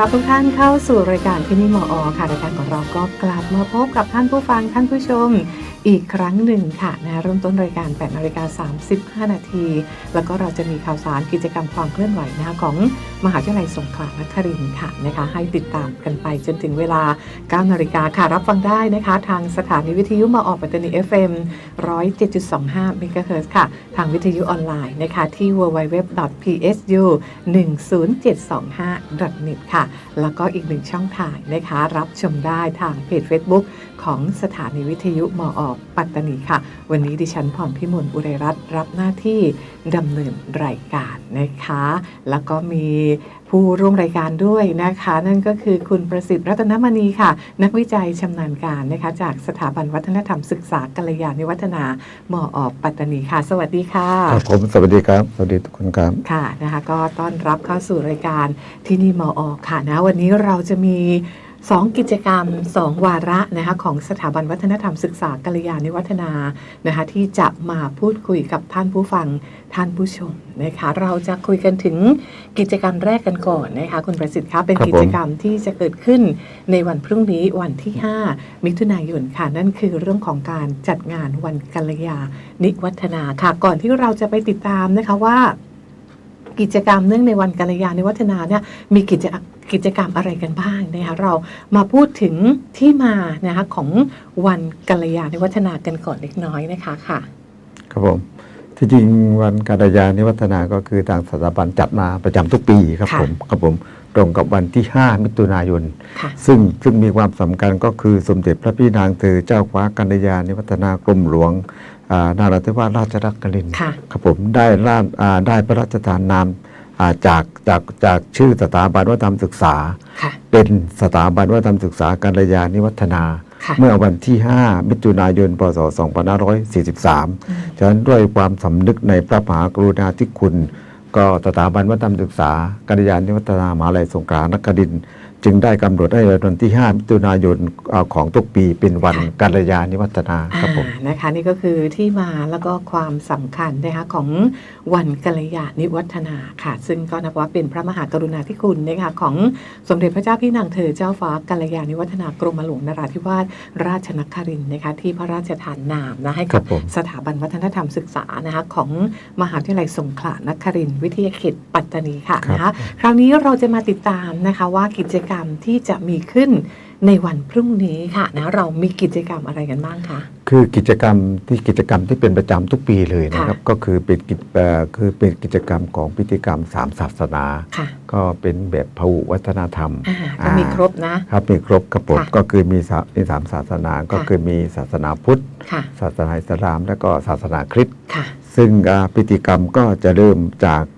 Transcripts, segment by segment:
รับทุกท่านเข้าสู่รายการที่นี่หมออค่ะรายการของเราก็กลับมาพบกับท่านผู้ฟังท่านผู้ชม อีกครั้งหนึ่งค่ะนะเริ่มต้นรายการ8นาฬิกา35 นาที แล้วก็เราจะมีข่าวสารกิจกรรมความเคลื่อนไหวนะของมหาวิทยาลัยสงขลานครินทร์ค่ะนะคะ ให้ติดตามกันไปจนถึงเวลา 9 นาฬิกาค่ะ รับฟังได้นะคะ ทางสถานีวิทยุมออปัตตานี FM 107.25เมกะเฮิรตซ์ค่ะ ทางวิทยุออนไลน์นะคะ ที่ www.psu 10725.net ค่ะ แล้วก็อีกหนึ่งช่องทางนะคะ รับชมได้ทางเพจ Facebook ของสถานีวิทยุมออปัตตานีค่ะ วันนี้ดิฉันพรพิมลอุไรรัตน์รับหน้าที่ดำเนินรายการนะคะ แล้วก็มีผู้ร่วมรายการด้วยนะคะ นั่นก็คือคุณประสิทธิ์รัตนมณีค่ะ นักวิจัยชำนาญการนะคะจากสถาบันวัฒนธรรมศึกษากัลยาณิวัฒนามออปัตตานีค่ะ สวัสดีค่ะครับผมสวัสดีครับ สวัสดีทุกคนครับค่ะนะคะ ก็ต้อนรับเข้าสู่รายการที่นี่มออค่ะนะวันนี้เราจะมี 2 กิจกรรม 2 วาระนะคะของสถาบันวัฒนธรรมศึกษากัลยาณิวัฒนานะคะที่จะมาพูดคุยกับท่านผู้ฟังท่านผู้ชมนะคะเราจะคุยกันถึงกิจกรรมแรกกันก่อนนะคะคุณประสิทธิ์คะเป็นครับผมกิจกรรมที่จะเกิดขึ้นในวันพรุ่งนี้วันที่ 5 มิถุนายนค่ะ นั่นคือเรื่องของการจัดงานวันกัลยาณิวัฒนาค่ะ ก่อนที่เราจะไปติดตามนะคะว่า กิจกรรมเนื่องในวันกัลยาณิวัฒนาเนี่ยมีกิจกิจกรรมอะไรกันบ้างนะคะเรามาพูดถึงที่มานะคะของวันกัลยาณิวัฒนากันก่อนเล็กน้อยนะคะค่ะครับผมที่จริงวันการยานิวัฒนาก็คือทางสถาบันจัดมาประจำทุกปีครับค่ะผมครับผมตรงกับวันที่ 5 มิถุนายนค่ะซึ่งซึ่งมีความสำคัญก็คือสมเด็จพระพี่นางเธอเจ้าฟ้ากัญยาณิวัฒนากรมหลวงอ่า นาราธิวาสราชนครินทร์ค่ะครับผมได้ร่างอ่าได้พระราชทานนามอ่าจากจากจากชื่อสถาบันวัฒนธรรมศึกษาค่ะเป็นสถาบันวัฒนธรรมศึกษากัญยาณิวัฒนาค่ะเมื่อวันที่ 5 มิถุนายน พศ 2543 ฉะนั้นด้วยความสำนึกในพระมหากรุณาธิคุณ ก็สถาบันวัฒนธรรมศึกษากัญญาณิวัฒนามหาลัยสงขลานครินทร์ จึงได้กำหนดให้วันที่ 5 มิถุนายนเอ่อของทุกปีเป็นวันค่ะกัลยาณิวัฒนาครับผมอ่านะคะ นี่ก็คือที่มาแล้วก็ความสำคัญนะคะของวันกัลยาณิวัฒนาค่ะ ซึ่งก็นับว่าเป็นพระมหากรุณาธิคุณนะคะของสมเด็จพระเจ้าพี่นางเธอเจ้าฟ้ากัลยาณิวัฒนากรมหลวงนราธิวาสราชนครินทร์นะคะที่พระราชทานนามนะให้ครักับบผมสถาบันวัฒนธรรมศึกษานะคะของมหาวิทยาลัยสงขลานครินทร์วิทยาเขตปัตตานีค่ะครับนะคะคราวนี้เราจะมาติดตามนะคะว่ากิจกรรมที่จะมีขึ้นในวันพรุ่งนี้ค่ะนะเรามีกิจกรรมอะไรกันบ้างคะคือกิจกรรมที่กิจกรรมที่เป็นประจำทุกปีเลยนะครับก็คือเป็นกิจเอ่อคือเป็นกิจกรรมของพิธีกรรมสามศาสนาค่ะก็เป็นแบบพหุวัฒนธรรมอ่าก็มีครบนะครับมีครบครับผมค่ะก็คือมีสามีสามศาสนาก็ค่ะคือมีศาสนาพุทธค่ะศาสนาอิสลาม และก็ศาสนาคริสต์ค่ะซึ่งอ่าพิธีกรรมก็จะเริ่มจากอ่า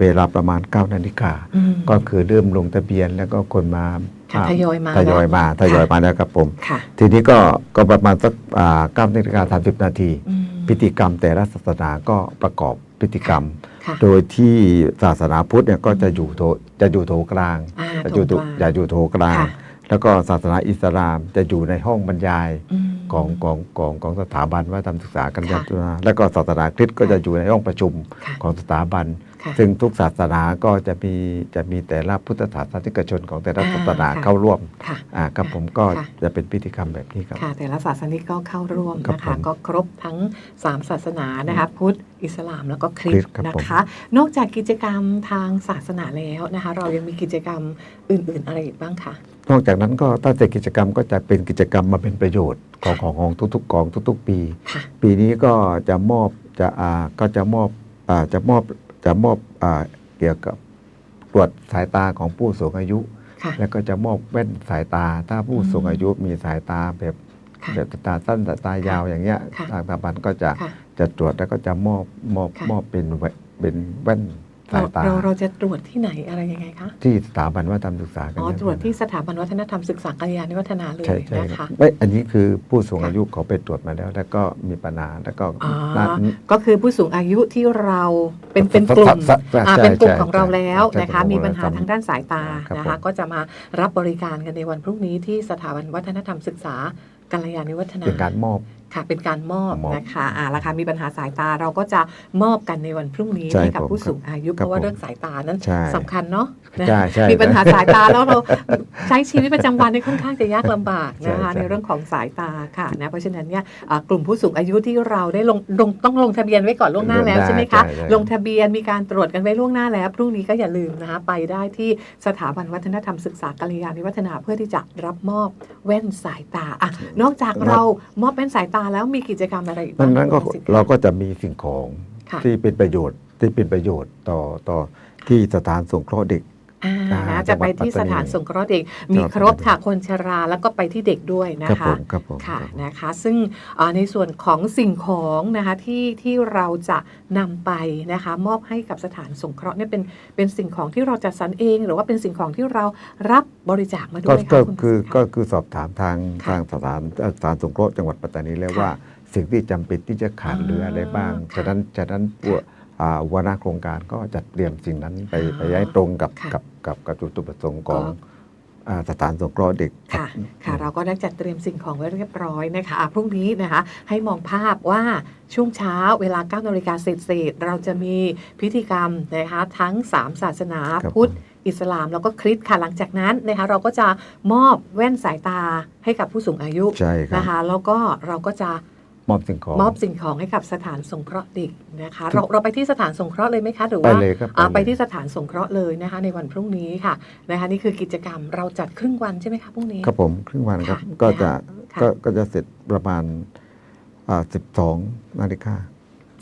เวลาประมาณ9นาฬิกาอืมก็คือเริ่มลงทะเบียนแล้วก็คนมาค่ะทยอยมาทยอยมาแล้วทยอยมาแล้วครับผมค่ะทีนี้ก็ก็ประมาณสักเก้านาฬิกาสามสิบนาทีอืมพิธีกรรมแต่ละศาสนาก็ประกอบพิธีกรรมค่ะโดยที่ศาสนาพุทธเนี่ยก็จะอยู่โถจะอยู่โถกลางอ่าจะอยู่โถตรงกลางจะอยู่โถกลางค่ะแล้วก็ศาสนาอิสลามจะอยู่ในห้องบรรยายอืม ของของของของสถาบันวัฒนธรรมศึกษากันค่ะยาแล้วก็ศาสนาคริสต์ก็จะอยู่ในห้องประชุมค่ะของสถาบันค่ะซึ่งทุกศาสนาก็จะมีจะมีแต่ละพุทธศาสนิกชนของแต่ละอ่าศาสนาค่ะเข้าร่วมค่ะอ่าครับผมก็ค่ะจะเป็นพิธีกรรมแบบนี้ครับค่ะแต่ละศาสนิกก็เข้าร่วมครับนะผคะมก็ครบทั้ง 3 ศาสนานะคะพุทธอิสลามแล้วก็คริสคริสต์ต์ครับนะผมคะ นอกจากกิจกรรมทางศาสนาแล้วนะคะ เรายังมีกิจกรรมอื่น ๆ อะไรอีกบ้างคะ นอกจากนั้นก็ตั้งแต่กิจกรรมก็จะเป็นกิจกรรมมาเป็นประโยชน์ของของของทุกๆกองทุก ๆ ปีค่ะปีนี้ก็จะมอบจะอ่าก็จะมอบอ่าจะมอบจะมอบอ่าเกี่ยวกับตรวจสายตาของผู้สูงอายุ ค่ะ แล้วก็จะมอบแว่นสายตา ถ้าผู้อืมสูงอายุมีสายตาแบบค่ะแบบตาสั้นตายาวอย่างเงี้ยค่ะทางสถาบันก็จะค่ะจะตรวจแล้วก็จะมอบมอบค่ะ มอบเป็นแว่นเป็นแว่น สาเรายตาเราเราจะตรวจที่ไหนอะไรยังไงคะที่สถาบันวัฒนธรรมศึกษากันอ๋อเนี่ยตรวจที่สถาบันวัฒนธรรมศึกษากัลยาณิวัฒนาเลยใช่ใช่นะครัคะบไม่อันนี้คือผู้สูงค่ะอายุเขาไปตรวจมาแล้ว แล้วก็มีปัญหาแล้วก็อ๋อนัดก็คือผู้สูงอายุที่เราเป็นเป็นสกลุ่มสสอ่าใช่เป็นกลุ่มใช่ของเราแล้วใช่นะคะเป็นกลุ่มีของปัญหาเรทางด้านสายตาครับนะผคะมก็จะมารับบริการกันในวันพรุ่งนี้ที่สถาบันวัฒนธรรมศึกษากัลยาณิวัฒนาเป็นการมอบ ค่ะเป็นการมอบมอบนะคะอ่าราคามีปัญหาสายตาเราก็จะมอบกันในวันพรุ่งนี้ใช่ให้กับผมผู้สูงอายุคเพรับราะว่าผมเรื่องสายตานั้นใช่สำคัญเนาะนะใช่ใช่มีปัญหาสายตาแล้วเราใช้ชีวิตประจำวันได้ค่อนข้างจะยากลำบากนะคะใช่ใช่ ในเรื่องของสายตาค่ะนะเพราะฉะนั้นเนี่ยอ่ากลุ่มผู้สูงอายุที่เราได้ลงลงต้องลงทะเบียนไว้ก่อนล่วงหน้าแล้วได้ใช่ไหมคะใช่ใช่ลงทะเบียนมีการตรวจกันไว้ล่วงหน้าแล้ว พรุ่งนี้ก็อย่าลืมนะคะไปได้ที่สถาบันวัฒนธรรมศึกษากัลยาณิวัฒนาเพื่อที่จะรับมอบแว่นสายตาอะนอกจากเรามอบแว่นสายตาแล้วมีกิจกรรมอะไรอีกดับ้างงนั้นก็คุณสิทธิ์เราก็จะมีสิ่งของค่ะ ที่เป็นประโยชน์ที่เป็นประโยชน์ต่อต่อที่สถานสงเคราะห์เด็ก อ่าอ่านะจัจะงหวัไปดที่ปัสตตานีถานสงเคราะห์เด็กมีครบค่ะคนชราแล้วก็ไปที่เด็กด้วยนะครับคะผมครับผมค่ะครับนะคะซึ่งอ่าในส่วนของสิ่งของนะคะที่ที่เราจะนำไปนะคะมอบให้กับสถานสงเคราะห์เนี่ยเป็นเป็นสิ่งของที่เราจัดสรรเอง หรือว่าเป็นสิ่งของที่เรารับบริจาคมาด้ก็วยก็ค่ะณคือประสิทธิ์ก็ค่ะคือสอบถามทางค่ะทางสถานเอ่อสถานสงเคราะห์จังหวัดปัตตานีแล้วค่ะว่า สิ่งที่จำเป็นที่จะขาดอ๋อเหลืออะไรบ้างค่ะฉะนั้นฉะนั้นพวกอ่า หัวหน้าโครงการก็จัดเตรียมสิ่งนั้นไปอ๋อไปให้ตรงกับค่ะกับกับกับจุดประสงค์ของก็อ่าสถานสงเคราะห์เด็กค่ะค่ะ เราก็ได้จัดเตรียมสิ่งของไว้เรียบร้อยนะคะอะพรุ่งนี้นะคะให้มองภาพว่าช่วงเช้าเวลา9นาฬิกาเศษๆเราจะมีพิธีกรรมนะคะทั้ง 3 ศาสนาครับพุทธอิสลามแล้วก็คริสต์ค่ะหลังจากนั้นนะคะเราก็จะมอบแว่นสายตาให้กับผู้สูงอายุใช่ครับนะคะแล้วก็เราก็จะ มอบสิ่งของ มอบสิ่งของให้กับสถานสงเคราะห์เด็กนะคะ เราเราไปที่สถานสงเคราะห์เลยไหมคะหรือไปว่าเลยครับอ่าไปเลยที่สถานสงเคราะห์เลยนะคะ ในวันพรุ่งนี้ค่ะนะคะนี่คือกิจกรรมเราจัดครึ่งวันใช่ไหมคะพรุ่งนี้ครับผมครึ่งวันครับค่ะก็จะค่ะก็ก็จะเสร็จประมาณอ่าสิบสองนาฬิกา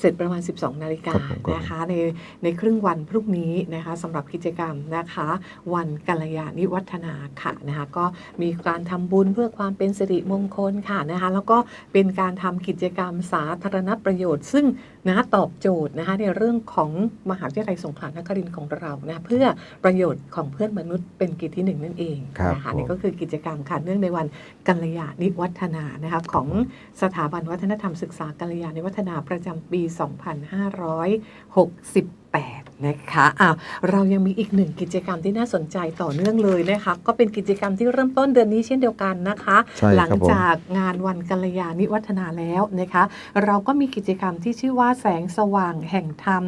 เสร็จประมาณ 12 นาฬิกาครับผมครับนะคะในในครึ่งวันพรุ่งนี้นะคะสำหรับกิจกรรมนะคะ วันกัลยาณิวัฒนาค่ะนะคะก็มีการทำบุญเพื่อความเป็นสิริมงคลค่ะนะคะแล้วก็เป็นการทำกิจกรรมสาธารณประโยชน์ ซึ่ง นะตอบโจทย์นะคะในเรื่องของมหาวิทยาลัยสงขลานครินทร์ของเรานะเพื่อประโยชน์ของเพื่อนมนุษย์เป็นกิจที่หนึ่งนั่นเองครับนะคะผมนี่ก็คือกิจกรรมค่ะเนื่องในวันกัลยาณิวัฒนานะคะของสถาบันวัฒนธรรมศึกษากัลยาณิวัฒนาประจำปี 2568 นะคะอ้าวเรายังมีอีกหนึ่งกิจกรรมที่น่าสนใจต่อเนื่องเลยนะคะ ก็เป็นกิจกรรมที่เริ่มต้นเดือนนี้เช่นเดียวกันนะคะใช่หลัครับผมจากงานวันกัลยาณิวัฒนาแล้วนะคะ เราก็มีกิจกรรมที่ชื่อว่าแสงสว่างแห่งธรรม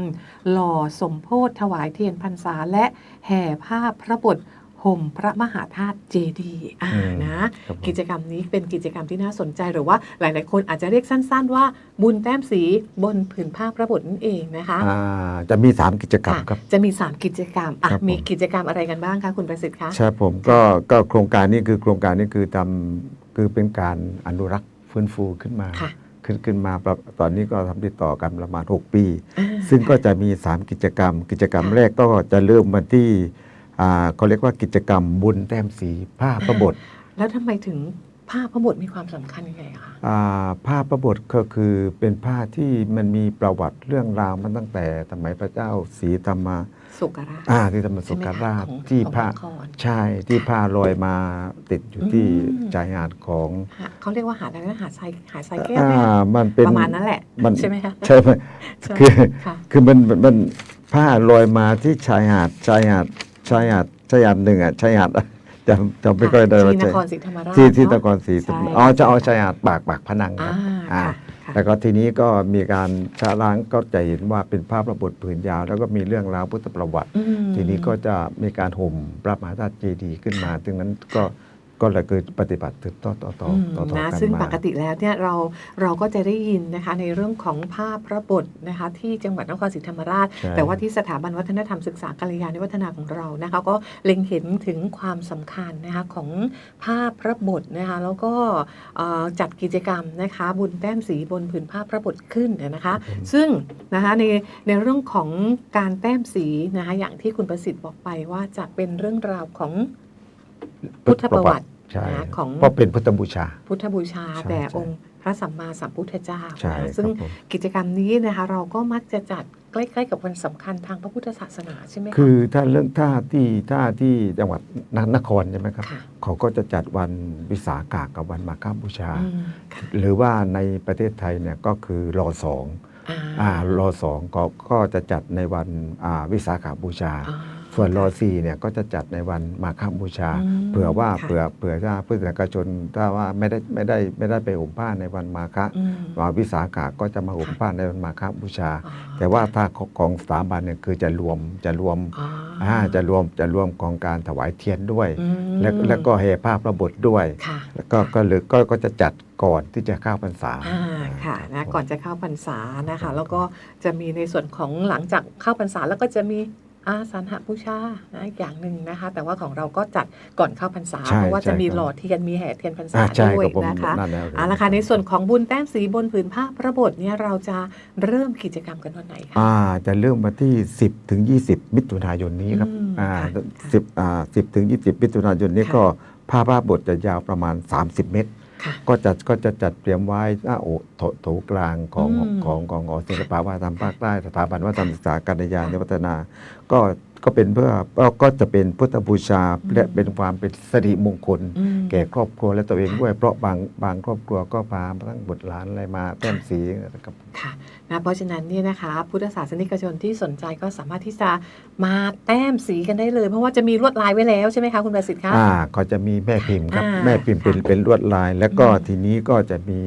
หล่อสมโพธถวายเทียนพรรษาและแห่ผ้าพระบท ห่มพระมหาธาตุเจดีย์อ่าอืมนะครับผมกิจกรรมนี้เป็นกิจกรรมที่น่าสนใจหรือว่าหลาย ๆ คนอาจจะเรียกสั้น ๆ ว่าบุญแต้มสีบนผืนผ้าพระบทนั่นเองนะคะอ่าจะมีสามกิจกรรมค่ะครับจะมี 3 กิจกรรมอะครับผมมีกิจกรรมอะไรกันบ้างคะคุณประสิทธิ์คะใช่ผมก็ก็โครงการนี้คือโครงการนี้คือทำคือเป็นการอนุรักษ์ฟื้นฟูขึ้นมาค่ะขึ้นขึ้นมาประตอนนี้ก็ทำติดต่อกันประมาณ 6 ปีอ่าซึ่งก็ค่ะจะมี 3 กิจกรรม กิจกรรมค่ะแรกก็จะเริ่มมาที่อ่า เขาเรียกว่ากิจกรรมบุญแต้มสีผ้าพระบท แล้วทำไมถึงผ้าพระบทมีความสำคัญยังไงคะอ่าผ้าพระบทก็คือเป็นผ้าที่มันมีประวัติเรื่องราวมันตั้งแต่สมัยพระเจ้าศรีธรรมสุกราชอ่าที่ธรรมสุใช่ไหมกคะราชของที่ของผ้านครใช่ที่ผ้าลอยมาติดอยู่ที่อืมชายหาดของหาเขาเรียกว่าหาดอะไรนะหาดทรายหาดทรายแก้วไหมอ่าคะมันเป็นประมาณนั้นแหละมันใช่ไหมคะใช่ไหมใช่คือค่ะคือมันมันมันผ้าลอยมาที่ชายหาดชายหาด ชายหาดชายหาดหนึ่งอะชายหาดจำจำไม่ค่อยได้ว่าที่นใช่ครศรีธรรมราชที่ที่นเนาะครศรีธรรมใช่อ๋อจะเอาชายหาดปากปากพนังคอ่ารับอ่าค่ะค่ะแล้วก็ทีนี้ก็มีการชะล้างก็จะเห็นว่าเป็นภาพระบทผืนยาว แล้วก็มีเรื่องราวพุทธประวัติอืมทีนี้ก็จะมีการห่มพระมหาธาตุเจดีย์ขึ้นมาถึงนั้นก็ ก็เลยเกิดปฏิบัติสืบต่อต่อต่ออืมต่อต่อนะกันซึ่งมาปกติแล้วเนี่ยเราเราก็จะได้ยินนะคะในเรื่องของภาพพระบทนะคะที่จังหวัดนครศรีธรรมราชใช่แต่ว่าที่สถาบันวัฒนธรรมศึกษากัลยาณิวัฒนาของเรานะคะก็เล็งเห็นถึงความสำคัญนะคะของภาพพระบทนะคะแล้วก็เอ่อจัดกิจกรรมนะคะบุญแต้มสีบนผืนผ้าพระบทขึ้นนะคะซึ่งนะคะในในเรื่องของการแต้มสีนะคะอย่างที่คุณประสิทธิ์บอกไปว่าจะเป็นเรื่องราวของ พุทธประวัติใช่นะของเพราะเป็นพุทธบูชา พุทธบูชาใช่แด่ใช่องค์พระสัมมาสัมพุทธเจ้าใช่นะคซึ่งรับผมกิจกรรมนี้นะคะเราก็มักจะจัดใกล้ๆกับวันสำคัญทางพระพุทธศาสนาใช่ไหมคะคือถ้าเรื่องท่าที่ท่าที่จังหวัดนครใช่ไหมครับค่ะเขาก็จะจัดวันวิสาขะกับวันมาฆบูชาอืมค่ะหรือว่าในประเทศไทยเนี่ยก็คือรอสองอ่าอ่ารอสองก็ก็จะจัดในวันอ่าวิสาขบูชาอ่า ส่วนรอสี่เนี่ยก็จะจัดในวันมาฆบูชาอืมเผื่อว่าค่ะเผื่อเผื่อถ้าพุทธศาสนิกชนถ้าว่าไม่ได้ไม่ได้ไม่ได้ไปห่มผ้าในวันมาฆอืมวันวิสาขะก็จะมาห่มผ้าในวันมาฆบูชาอ๋อแต่ว่าถ้าของสถาบันเนี่ยคือจะรวมจะรวมอ๋ออ่าจะรวมจะรวมของการถวายเทียนด้วยอืมและแล้วก็แห่ผ้าพระบทด้วยค่ะแล้วก็ก็หรือก็ก็จะจัดก่อนที่จะเข้าพรรษาอ่าค่ะนะก่อนจะเข้าพรรษานะคะ แล้วก็จะมีในส่วนของหลังจากเข้าพรรษาแล้วก็จะมี อาสันหบูชานะอีกอย่างหนึ่งนะคะ แต่ว่าของเราก็จัดก่อนเข้าพรรษาใช่เพราะว่าจะมีใช่ครับหล่อเทียนมีแห่เทียนพรรษาอ่าใช่ด้วยครับผมนะคะนั่นแล้วเอาละค่ะในส่วนของบุญแต้มสีบนผืนผ้าพระบทเนี่ยเราจะเริ่มกิจกรรมกันวันไหนคะอ่าจะเริ่มวันที่ 10 ถึง 20 มิถุนายนนี้ครับอืมอ่าค่ะสิบอ่าสิบถึง 20 มิถุนายนนี้ค่ะก็ผ้าพระบทจะยาวประมาณ 30 เมตรค่ะ ก็จะก็จะจัดเตรียมไว้หน้าโอโถโถกลางของอืมของของหอศิลปวัฒนธรรมภาคใต้สถาบันวัฒนธรรมศึกษาการยานวัฒนา ก็ ก็เป็นเพื่อก็จะเป็นพุทธบูชาและเป็นความเป็นสิริมงคลอืมแก่ครอบครัวและตัวเองด้วย เพราะบางบางครอบครัวก็พาทั้งบุตรหลานอะไรมาแต้มสีนะครับค่ะนะเพราะฉะนั้นเนี่ยนะคะพุทธศาสนิกชนที่สนใจก็สามารถที่จะมาแต้มสีกันได้เลย เพราะว่าจะมีลวดลายไว้แล้วใช่ไหมคะคุณประสิทธิ์คะอ่าก็จะมีแม่พิมพ์ครับอ่าแม่พิมพ์เป็นค่ะเป็นลวดลาย แล้วก็อืมทีนี้ก็จะมี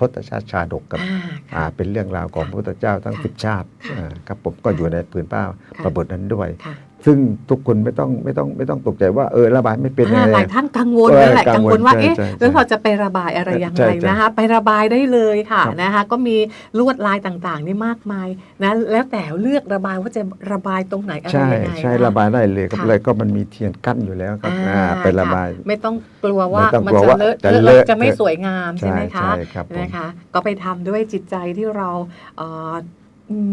ทศชาติชาดกกับอ่าอ่าค่ะเป็นเรื่องราวของพระพุทธเจ้าทั้งค่ะสิบชาติค่ะอ่าครับผมก็อยู่ในผืนผ้าค่ะประบทนั้นด้วยค่ะ ซึ่งทุกคนไม่ต้องไม่ต้องไม่ต้องตกใจว่าเออ ระบายไม่เป็นอ่ายังหไงลายท่านกังวลเออนั่นแหละกักังงววลลว่าใช่เอ๊ะใช่แล้วใช่เราจะไประบายอะไรยังใช่ไงใช่นะคะไประบายได้เลยค่ะครับนะคะก็มีลวดลายต่างๆ นี่มากมายนะแล้วแต่เลือกระบายว่าจะระบายตรงไหนอะไรใช่ยังไงใช่นคระบายได้เลยครับค่ะเลยก็มันมีเทียนกั้นอยู่แล้วครับอ่าอ่าไประบายค่ะไม่ต้องกลัวว่าไม่ต้องมันกลัวจะว่าเลอะจะเลอะเลอะจะไม่สวยงามใช่ไหมคะใช่ครับผมนะคะ ก็ไปทำด้วยจิตใจที่เราเอ่อ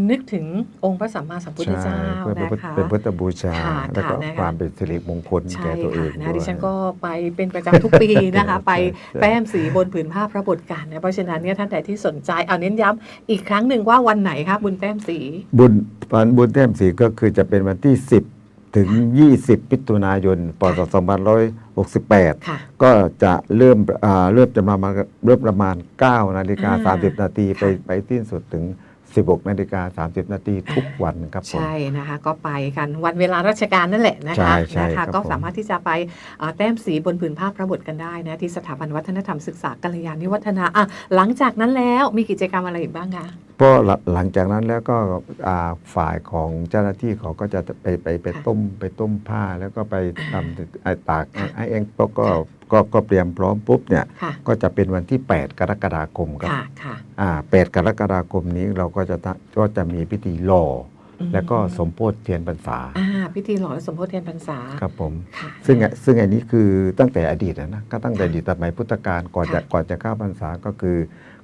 นึกถึงองค์พระสัมมาสัมพุทธใช่เจ้าเพื่อเป็นนะพุทธคะเป็นพุทธบูชาค่ะแล้วก็ค่ะนะคะความเป็นสิริมงคลใช่แก่ตัวเอค่ะงนะด้วยดิฉันก็ไปเป็นประจำทุกปีนะคะ ไปใช่ใช่แต้มสีบนผืนผ้าพระบทกันนะเพราะฉะนั้นเนี่ยท่านใดที่สนใจเอาเน้นย้ำอีกครั้งหนึ่งว่าวันไหนคะบุญแต้มสี บุญวันบุญแต้มสีก็คือจะเป็นวันที่ 10 ถึง 20มิถุนายนปศ2568ค่ะก็จะเริ่มอ่าเริ่มจะประมาณเริ่มประมาณ9นาฬิกาอ่า30นาทีไปค่ะไปที่สุดถึง 16นาฬิกา30 นาทีทุกวันครับผม ใช่นะคะ ก็ไปกันวันเวลาราชการนั่นแหละนะใช่คะใช่นะครัคะบก็ผม สามารถที่จะไปเอ่อแต้มสีบนผืนผ้าพระบทกันได้นะที่สถาบันวัฒนธรรมศึกษากัลยาณิวัฒนาอะหลังจากนั้นแล้วมีกิจกรรมอะไรอีกบ้างคะ เพราะหลังหลังจากนั้นแล้วก็อ่าฝ่ายของเจ้าหน้าที่เขาก็จะไปไปไปค่ะต้มไปต้มผ้าแล้วก็ไปทำไอ้ตากค่ะไอ้เองก็ก็ก็ก็เตรียมพร้อมปุ๊บเนี่ยค่ะก็จะเป็นวันที่ 8 กรกฎาคมครับค่ะค่ะอ่า8กรกฎาคมนี้เราก็จะทะก็จะมีพิธีหล่ออมแล้วก็สมโพธิเทียนพรรษาอ่าพิธีหล่อและสมโพธิเทียนพรรษาครับผมค่ะซึ่งอะซึ่งอันนี้คือตั้งแต่อดีตนะนะก็ตั้งแต่ค่ะอดีตสมัยพุทธกาลก่อนจะค่ะก่อนจะเข้าพรรษาก็คือ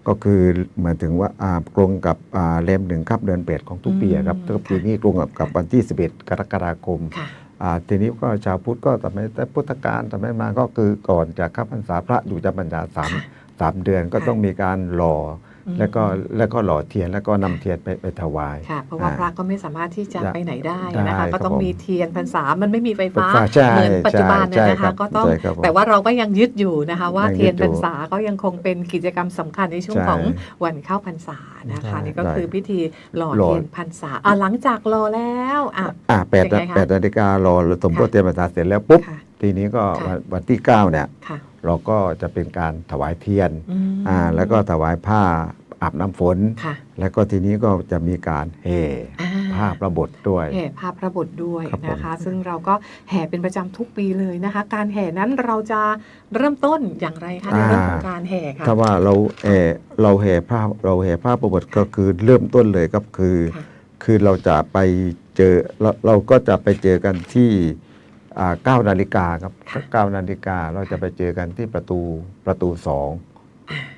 ก็คือเหมือนถึงว่าอ่าตรงกับอ่าเลมหนึ่งครับเดือนเปดของทุกปีอะครับอืมทุกปีนี้ตรงกับกับวันที่ 11 กรกฎาคมค่ะอ่าทีนี้ก็ชาวพุทธก็สมัยแต่พุทธกาลสมัยมาก็คือก่อนจะเข้าพรรษาพระอยู่จำพรรษาสามค่ะสามเดือนก็ค่ะต้องมีการหล่ออม แล้วก็แล้วก็หล่อเทียนแล้วก็นำเทียนไปไปถวายค่ะเพราะว่าอ่าพระก็ไม่สามารถที่จะได้ไปไหนได้ได้นะคะก็ต้องครับผมมีเทียนพรรษามันไม่มีไฟฟ้าไฟฟ้าใช่เหมือนปัจจุบันเนี่ยใช่นะครัคะบก็ต้องใช่ครับผมแต่ว่าเราก็ยังยึดอยู่นะคะว่ายังยึดเทียนพรรอยู่ษาก็ยังคงเป็นกิจกรรมสำคัญในช่วงใช่ของวันเข้าพรรษานะคะใช่นี่ก็ใช่คือพิธีหล่อหล่อเทียนพรรษาอะหลังจากรอแล้วอะอ่าแปดยังไงคะแปดนาฬิการอสมโพธิค่ะเทียนพรรษาเสร็จแล้วปุ๊บค่ะทีนี้ก็ค่ะวันวันที่9เนี่ยค่ะ เราก็จะเป็นการถวายเทียนอืมอ่าแล้วก็ถวายผ้าอาบน้ำฝนค่ะแล้วก็ทีนี้ก็จะมีการแห่อ่าผ้าประบทด้วยแห่ภาพพระบทด้วยครับผมนะคะ ซึ่งเราก็แห่เป็นประจำทุกปีเลยนะคะ การแห่นั้นเราจะเริ่มต้นอย่างไรคะในเรื่องของการแห่ค่ะถ้าว่าเราแห่เราแห่ผ้าเราแห่ผ้าประบทก็คือเริ่มต้นเลยครับคือค่ะคือเราจะไปเจอเราเราก็จะไปเจอกันที่ อ่าเก้านาฬิกาครับเก้านาฬิกาเราจะไปเจอกันที่ประตูประตูสอง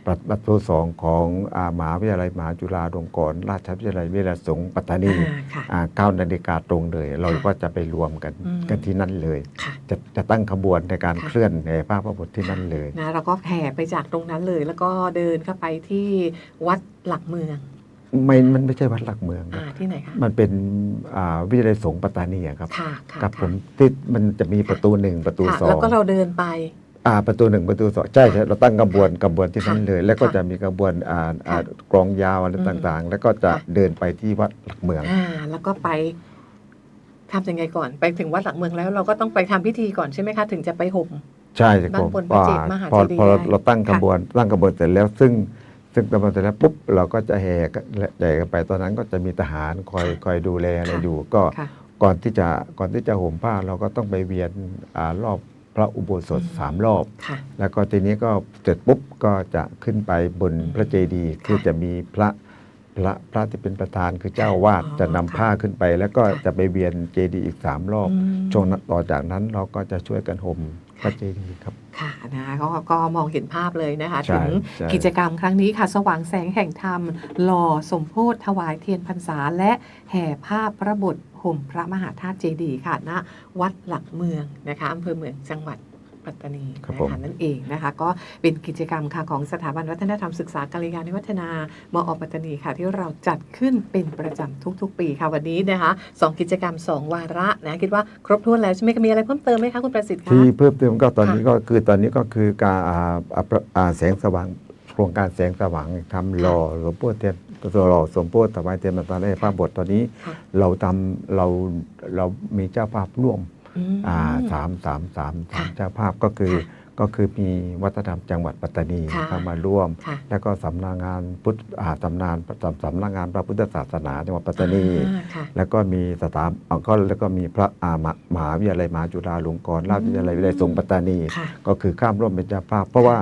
ประประตูสองของอ่ามหาวิทยาลัยมหาจุฬาลงกรณราชวิทยาลัยวิทยาสงฆ์ปัตตานีอ่าค่ะอ่าเก้านาฬิกาตรงเลย เราค่ะก็จะไปรวมกันอืมกันที่นั่นเลยค่ะจะจะตั้งขบวนในการค่ะเคลื่อนแห่ผ้าพระบทที่นั่นเลยนะเราก็แห่ไปจากตรงนั้นเลย แล้วก็เดินเข้าไปที่วัดหลักเมือง ไม่มันไม่ใช่วัดหลักเมืองคอ่ารับที่ไหนคะมันเป็นอ่าวิทยาลัยสงฆ์ปัตตานีอะครับค่ะค่ะกับค่ะผมที่มันจะมีประตูหนึ่งประตูค่ะสองแล้วก็เราเดินไป อ่าประตูหนึ่งประตูสองใช่ใช่เราตั้งกระบวนกระบวนที่นั่นค่ะเลย แล้วก็ค่ะจะมีกระบวนอ่าอ่าค่ะกลองยาวอะไรอืมต่างๆ แล้วก็จะค่ะ เดินไปที่วัดหลักเมือง อ่า แล้วก็ไปทำยังไงก่อน ไปถึงวัดหลักเมืองแล้วเราก็ต้องไปทำพิธีก่อนใช่ไหมคะ ถึงจะไปห่ม ใช่ครับด้านผมบนพระเจดีย์ว่ามหาพอเจดีย์พอเราได้เราตั้งกระค่ะบวนตั้งกระบวนเสร็จแล้วซึ่ง ซึ่งกระบวนเสร็จแล้วปุ๊บเราก็จะแห่กันแห่กันไปตอนนั้นก็จะมีทหารคอยค่ะคอยดูแลอะไรค่ะอยู่ ก็ค่ะก่อนที่จะก่อนที่จะห่มผ้าเราก็ต้องไปเวียนอ่ารอบพระอุโบสถอืมสามรอบค่ะแล้วก็ทีนี้ก็เสร็จปุ๊บก็จะขึ้นไปบนอืมพระเจดีย์คือค่ะจะมีพระพระพระที่เป็นประธานคือเจ้าวาดอ๋อจะนำค่ะผ้าขึ้นไป แล้วก็ค่ะจะไปเวียนเจดีย์อีกสามรอบอืมช่วงนั้นต่อจากนั้นเราก็จะช่วยกันห่ม พระเจดีย์ครับ ค่ะนะก็ก็มองเห็นภาพเลยนะคะใช่ถึงใช่กิจกรรมครั้งนี้ค่ะ สว่างแสงแห่งธรรม หล่อสมโพธิถวายเทียนพรรษา และแห่ภาพพระบทห่มพระมหาธาตุเจดีย์ค่ะณวัดหลักเมืองนะคะอำเภอเมืองจังหวัด ปัตตานีครับนะผมคะนั่นเองนะคะก็เป็นกิจกรรมค่ะของสถาบันวัฒนธรรมศึกษากัลยาณิวัฒนามอปัตตานีค่ะ ที่เราจัดขึ้นเป็นประจำทุก ๆ ปีค่ะวันนี้นะคะสองกิจกรรมสองวาระนะคิดว่าครบถ้วนแล้วใช่ไหมคะมีอะไรเพิ่มเติมไหมคะคุณประสิทธิ์คะที่เพิ่มเติมก็ตอนนี้ค่ะก็คือตอนนี้ก็คือการอ่าอ่าประอ่าแสงสว่างโครงการแสงสว่างทำหล่อหลวงพ่อเทียนหล่อสมโพธิถวายเทียนมาตาได้พระบทตอนนี้ค่ะเราทำเราเรามีเจ้าภาพร่วมอืมอ่า สามสามสามสามค่ะเจ้าภาพก็คือค่ะก็คือมีวัฒนธรรมจังหวัดปัตตานีค่ะเข้ามาร่วมค่ะแล้วก็สำนักงานพุทธอ่าสำนักงานสำสำนักงานพระพุทธศาสนาจังหวัดปัตตานีอ่าค่ะแล้วก็มีสถาอ่าก็แล้วก็มีพระอ่ามหมหาวิทยาลัยมหาจุฬาลงกรณราชวิทยาลัยวิทยาลัยสงฆ์ปัตตานีค่ะก็คือข้ามร่วมเป็นเจ้าภาพ เพราะว่า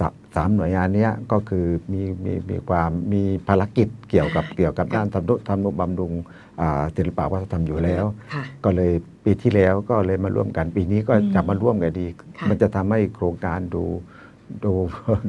สาสามหน่วยงานเนี้ยก็คือมีมีมีความมีภารกิจเกี่ยวกับเกี่ยวกับค่ะด้านทำนุทำนุบำรุงอ่าศิลปวัฒนธรรมอยู่แล้วค่ะก็เลย ปีที่แล้วก็เลยมาร่วมกัน ปีนี้ก็อืมจะมาร่วมกันดี ค่ะ มันจะทำให้โครงการดู ดู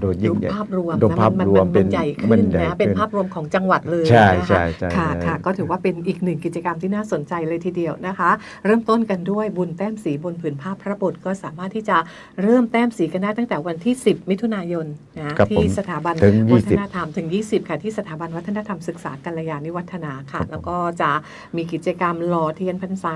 ดูยิ่ดูงใหญ่ภาพรวมดูนะภาพมันรวมมันเป็นมันใหญ่มัขึ้นนใหญ่นะเป็นขึ้นภาพรวมของจังหวัดเลยใช่นะคะใช่ใช่ค่ะใช่ค่ะก็ถือว่าเป็นอีกหนึ่งกิจกรรมที่น่าสนใจเลยทีเดียวนะคะ เริ่มต้นกันด้วยบุญแต้มสีบนผืนผ้าพระบทก็สามารถที่จะเริ่มแต้มสีกันได้ตั้งแต่วันที่ 10 มิถุนายนนะครับผมที่สถาบันถึงวัฒ20นธรรมถึง 20 ค่ะ ที่สถาบันวัฒนธรรมศึกษากัลยาณิวัฒนาค่ะครับผมแล้วก็จะมีกิจกรรมหล่อเทียนพรรษา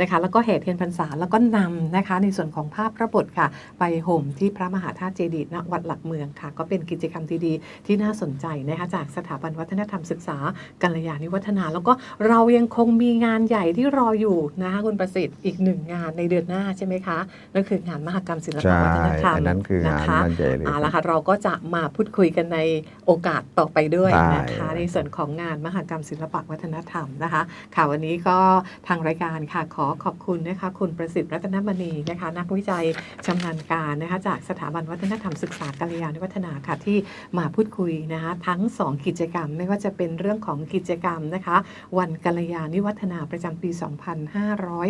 นะคะ แล้วก็แห่เทียนพรรษาแล้วก็นำนะคะ ในส่วนของภาพพระบทค่ะ ไปห่มที่พระมหาธาตุเจดีณวัดหลักเมืองค่ะ ก็เป็นกิจกรรมดีๆที่น่าสนใจนะคะจากสถาบันวัฒนธรรมศึกษากัลยาณิวัฒนา แล้วก็เรายังคงมีงานใหญ่ที่รออยู่นะคะคุณประสิทธิ์อีกหนึ่งงานในเดือนหน้าใช่ไหมคะนั่นคืองานมหกรรมศิลปใช่วัฒนธรรมอันนั้นคืองานนะคะมันใหญ่เลยเอาละค่ะเราก็จะมาพูดคุยกันในโอกาสต่อไปด้วยได้นะคะ ในส่วนของงานมหกรรมศิลปวัฒนธรรมนะคะค่ะวันนี้ก็ทางรายการค่ะขอขอบคุณนะคะคุณประสิทธิ์รัตนมณีนะคะ นักวิจัยชำนาญการนะคะจากสถาบันวัฒนธรรมศึกษากัลยาณวัฒนาค่ะที่มาพูดคุยนะคะทั้ง 2 กิจกรรมไม่ว่าจะเป็นเรื่องของกิจกรรมนะคะ วันกัลยาณวัฒนาประจำปี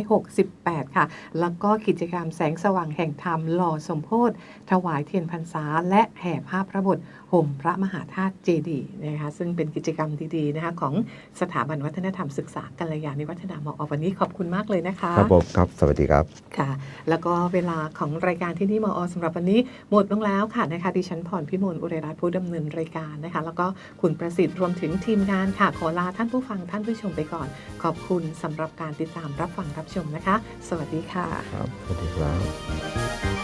2568 ค่ะ แล้วก็กิจกรรมแสงสว่างแห่งธรรมหล่อสมโพธิถวายเทียนพรรษาและแห่ผ้าพระบท ห่มพระมหาธาตุเจดีย์นะคะซึ่งเป็นกิจกรรมดีๆนะคะของสถาบันวัฒนธรรมศึกษากัลยาณิวัฒนามอวันนี้ขอบคุณมากเลยนะคะครับผมครับ สวัสดีครับค่ะ แล้วก็เวลาของรายการที่นี่มอสำหรับวันนี้หมดลงแล้วค่ะนะคะดิฉันพรพิมลอุไรรัตน์ผู้ดำเนินรายการนะคะ แล้วก็คุณประสิทธิ์รวมถึงทีมงานค่ะขอลาท่านผู้ฟังท่านผู้ชมไปก่อน ขอบคุณสำหรับการติดตามรับฟังรับชมนะคะ สวัสดีค่ะครับสวัสดีครับ